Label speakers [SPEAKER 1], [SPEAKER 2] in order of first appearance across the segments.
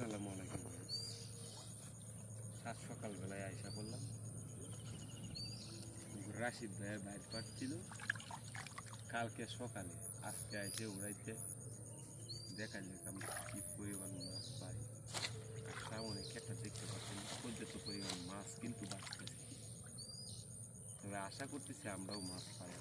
[SPEAKER 1] আসসালামু আলাইকুম সাত সকালবেলায় আয়সা করলাম রাশিদ ভাইয়ের বাইর পাচ্ছিল। কালকে সকালে আজকে আইসে উড়াইতে। দেখা দেখাইলে আমি কী পরিমাণ মাছ পাই। সামনে খেটা দেখতে পাচ্ছেন পর্যাপ্ত পরিমাণ মাছ, কিন্তু বাঁচতেছে তবে আশা করতেছি আমরাও মাছ পাই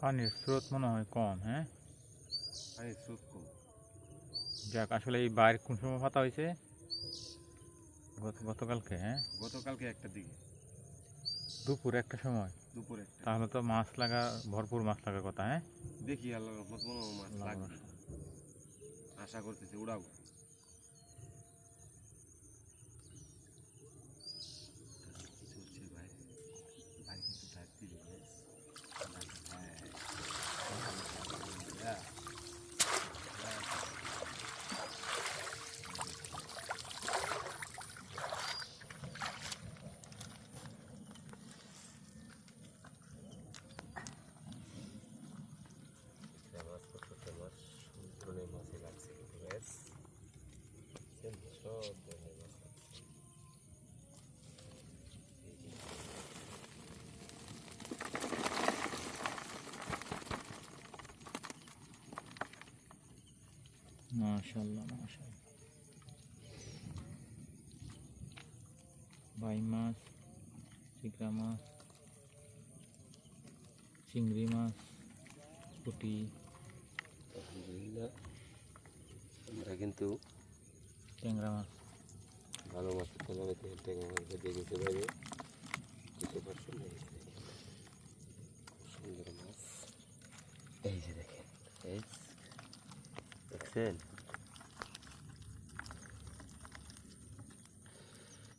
[SPEAKER 2] পানির স্রোত মনে হয় কম হ্যাঁ?
[SPEAKER 1] আরে সুদ কম।
[SPEAKER 2] যাক আসলে এই বাইর কোন সময় পাতা হয়েছে গতকালকে হ্যাঁ?
[SPEAKER 1] গতকালকে একটা দিকে।
[SPEAKER 2] দুপুর একটা সময়।
[SPEAKER 1] দুপুর একটা।
[SPEAKER 2] তাহলে তো মাছ লাগা ভরপুর মাছ লাগার কথা হ্যাঁ?
[SPEAKER 1] দেখি আল্লাহ রহমত মনে মাছ
[SPEAKER 2] আল্লাহর
[SPEAKER 1] লাগবে। আশা করতেছি উড়াবো।
[SPEAKER 2] মাশাল্লাহ মাশাল্লাহ বাই মাছ চিকড়া মাছ চিংড়ি মাছ পুঁটি।
[SPEAKER 1] আলহামদুলিল্লাহ আমরা কিন্তু
[SPEAKER 2] ট্যাংরা মাছ।
[SPEAKER 1] ভালো মাছ পেলাম ট্যাংরা মাছ গেছে বাইরে। বুঝতে পারছেন? সুন্দর মাছ। এই যে Güzel.